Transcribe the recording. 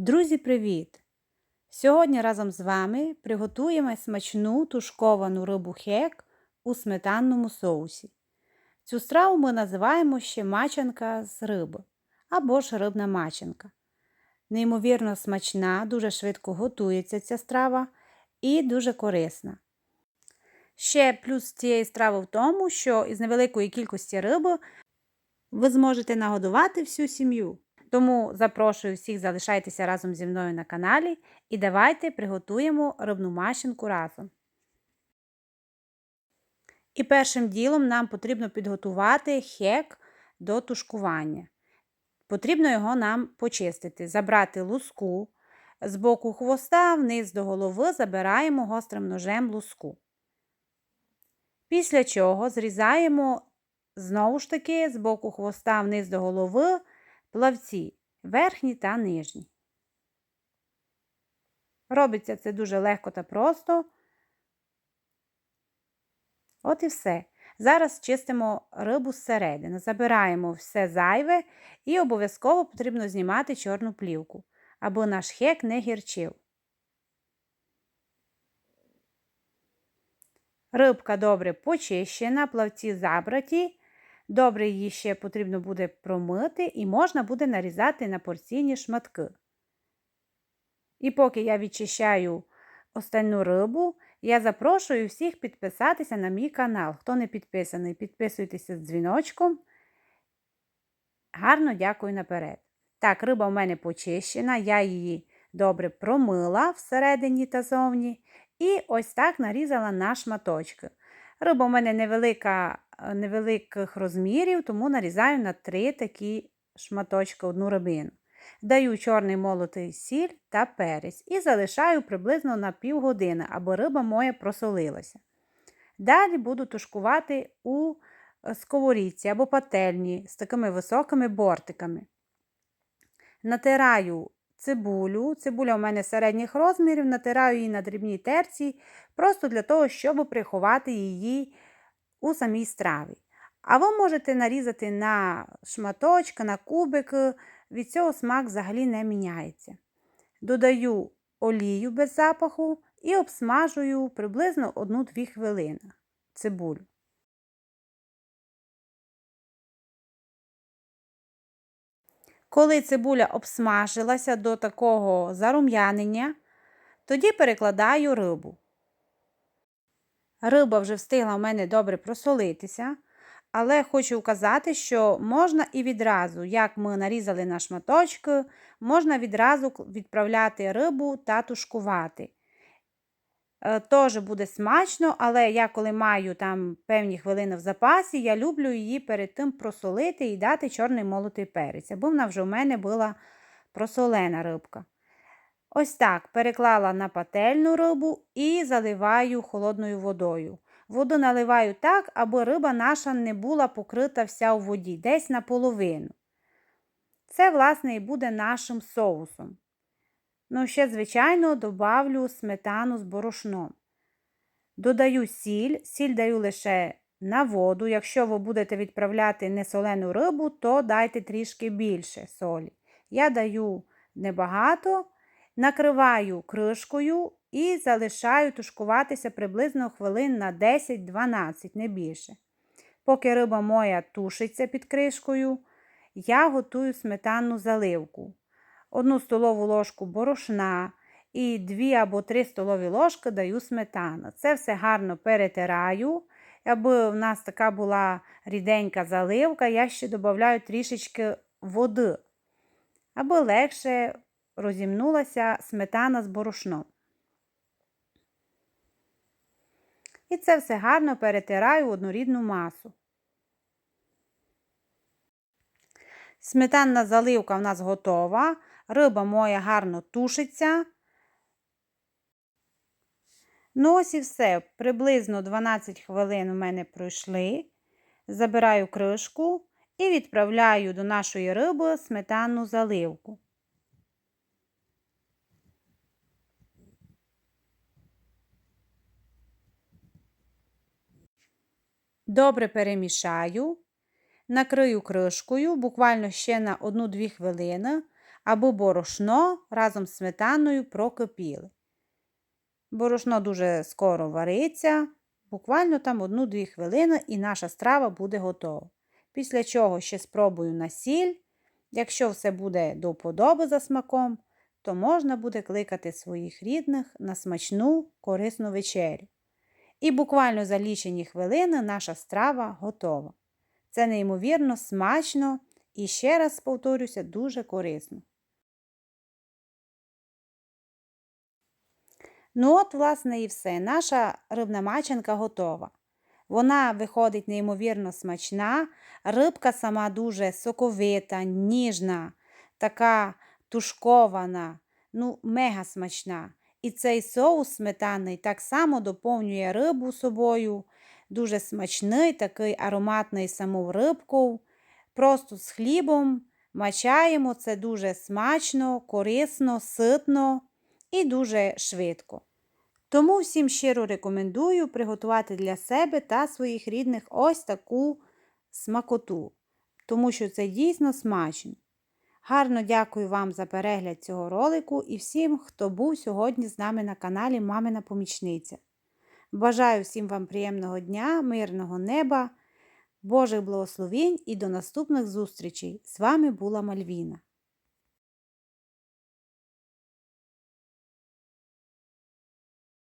Друзі, привіт! Сьогодні разом з вами приготуємо смачну тушковану рибу хек у сметанному соусі. Цю страву ми називаємо ще мачанка з риби або ж рибна мачанка. Неймовірно смачна, дуже швидко готується ця страва і дуже корисна. Ще плюс цієї страви в тому, що із невеликої кількості риби ви зможете нагодувати всю сім'ю. Тому запрошую всіх залишайтеся разом зі мною на каналі і давайте приготуємо рибну машинку разом. І першим ділом нам потрібно підготувати хек до тушкування. Потрібно його нам почистити, забрати луску, з боку хвоста вниз до голови забираємо гострим ножем луску. Після чого зрізаємо знову ж таки з боку хвоста вниз до голови плавці верхні та нижні. Робиться це дуже легко та просто. От і все. Зараз чистимо рибу зсередини, забираємо все зайве і обов'язково потрібно знімати чорну плівку, аби наш хек не гірчив. Рибка добре почищена, плавці забраті. Добре її ще потрібно буде промити і можна буде нарізати на порційні шматки. І поки я відчищаю останню рибу, я запрошую всіх підписатися на мій канал. Хто не підписаний, підписуйтеся з дзвіночком. Гарно дякую наперед. Так, риба в мене почищена, я її добре промила всередині та зовні. І ось так нарізала на шматочки. Риба у мене невелика, е, невеликих розмірів, тому нарізаю на три такі шматочки одну рибину. Даю чорний молотий сіль та перець і залишаю приблизно на півгодини, аби риба моя просолилася. Далі буду тушкувати у е, сковорідці або пательні з такими високими бортиками. Натираю цибулю. Цибуля у мене середніх розмірів, натираю її на дрібній терці, просто для того, щоб приховати її у самій страві. А ви можете нарізати на шматочки, на кубики, від цього смак взагалі не міняється. Додаю олію без запаху і обсмажую приблизно 1-2 хвилини цибулю. Коли цибуля обсмажилася до такого зарум'янення, тоді перекладаю рибу. Риба вже встигла в мене добре просолитися, але хочу вказати, що можна і відразу, як ми нарізали на шматочки, можна відразу відправляти рибу та тушкувати. Е, теж буде смачно, але я коли маю там певні хвилини в запасі, я люблю її перед тим просолити і дати чорний молотий перець, аби вона вже в мене була просолена рибка. Ось так переклала на пательну рибу і заливаю холодною водою. Воду наливаю так, аби риба наша не була покрита вся у воді, десь наполовину. Це, власне, і буде нашим соусом. Ну, ще, звичайно, добавлю сметану з борошном. Додаю сіль, сіль даю лише на воду. Якщо ви будете відправляти несолену рибу, то дайте трішки більше солі. Я даю небагато, накриваю кришкою і залишаю тушкуватися приблизно хвилин на 10-12, не більше. Поки риба моя тушиться під кришкою, я готую сметанну заливку. Одну столову ложку борошна і 2 або 3 столові ложки даю сметану. Це все гарно перетираю. Аби в нас така була ріденька заливка, я ще додаю трішечки води, аби легше розімнулася сметана з борошном. І це все гарно перетираю в однорідну масу. Сметанна заливка в нас готова. Риба моя гарно тушиться. Ну, ось і все. Приблизно 12 хвилин у мене пройшли. Забираю кришку і відправляю до нашої риби сметанну заливку. Добре перемішаю, накрию кришкою буквально ще на 1-2 хвилини, або борошно разом з сметаною прокипіли. Борошно дуже скоро вариться, буквально там 1-2 хвилини, і наша страва буде готова. Після чого ще спробую на сіль. Якщо все буде до вподоби за смаком, то можна буде кликати своїх рідних на смачну корисну вечерю. І буквально за лічені хвилини наша страва готова. Це неймовірно смачно і ще раз повторюся, дуже корисно. Ну от, власне, і все. Наша рибна маченка готова. Вона виходить неймовірно смачна, рибка сама дуже соковита, ніжна, така тушкована, ну, мега смачна. І цей соус сметанний так само доповнює рибу собою. Дуже смачний, такий ароматний саму рибку. Просто з хлібом мачаємо це дуже смачно, корисно, ситно і дуже швидко. Тому всім щиро рекомендую приготувати для себе та своїх рідних ось таку смакоту, тому що це дійсно смачно. Гарно дякую вам за перегляд цього ролику і всім, хто був сьогодні з нами на каналі Мамина Помічниця. Бажаю всім вам приємного дня, мирного неба, Божих благословень і до наступних зустрічей! З вами була Мальвіна.